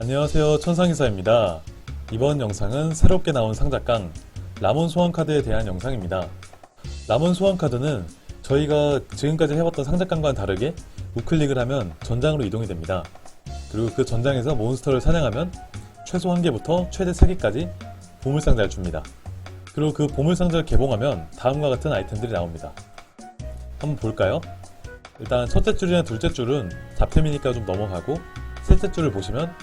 안녕하세요. 천상이사입니다. 이번 영상은 새롭게 나온 상작강 라몬 소환카드에 대한 영상입니다. 라몬 소환카드는 저희가 지금까지 해봤던 상작강과는 다르게 우클릭을 하면 전장으로 이동이 됩니다. 그리고 그 전장에서 몬스터를 사냥하면 최소 1개부터 최대 3개까지 보물상자를 줍니다. 그리고 그 보물상자를 개봉하면 다음과 같은 아이템들이 나옵니다. 한번 볼까요? 일단 첫째 줄이나 둘째 줄은 잡템이니까 좀 넘어가고 셋째 줄을 보시면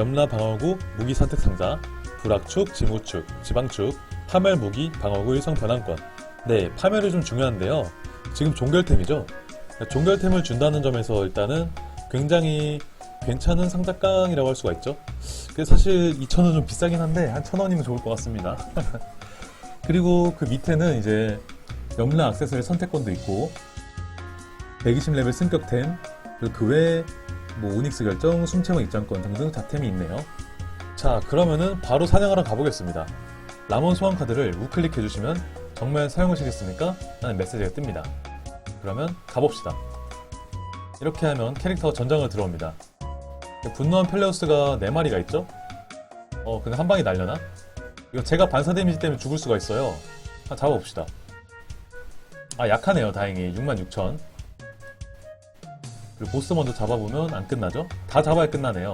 염라 방어구 무기 선택 상자, 불악축, 징후축, 지방축, 파멸 무기, 방어구 일성 변환권. 네, 파멸이 좀 중요한데요. 지금 종결템이죠. 종결템을 준다는 점에서 일단은 굉장히 괜찮은 상작강이라고 할 수가 있죠. 사실 2,000원 좀 비싸긴 한데 한 1,000원이면 좋을 것 같습니다. 그리고 그 밑에는 이제 염라 액세서리 선택권도 있고 120레벨 승격템 그리고 그 외에 뭐 오닉스 결정, 숨채원 입장권 등등 자템이 있네요. 자 그러면은 바로 사냥하러 가보겠습니다. 라몬 소환 카드를 우클릭 해 주시면 정말 사용하시겠습니까? 라는 메시지가 뜹니다. 그러면 가봅시다. 이렇게 하면 캐릭터가 전장을 들어옵니다. 분노한 펠레우스가 4마리가 있죠? 어 근데 한 방에 날려나? 이거 제가 반사 데미지 때문에 죽을 수가 있어요. 한번 잡아봅시다. 아 약하네요 다행히 66,000 그리고 보스 먼저 잡아보면 안 끝나죠? 다 잡아야 끝나네요.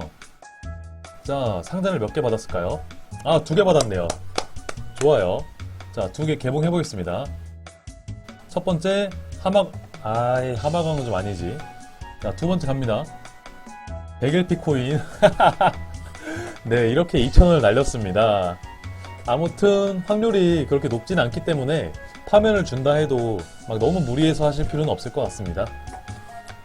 자, 상자를 몇 개 받았을까요? 아, 두 개 받았네요. 좋아요. 자, 두 개 개봉해 보겠습니다. 첫 번째, 하막, 아이, 하마광은 좀 아니지. 자, 두 번째 갑니다. 100LP 코인. 네, 이렇게 2,000원을 날렸습니다. 아무튼, 확률이 그렇게 높진 않기 때문에 파면을 준다 해도 막 너무 무리해서 하실 필요는 없을 것 같습니다.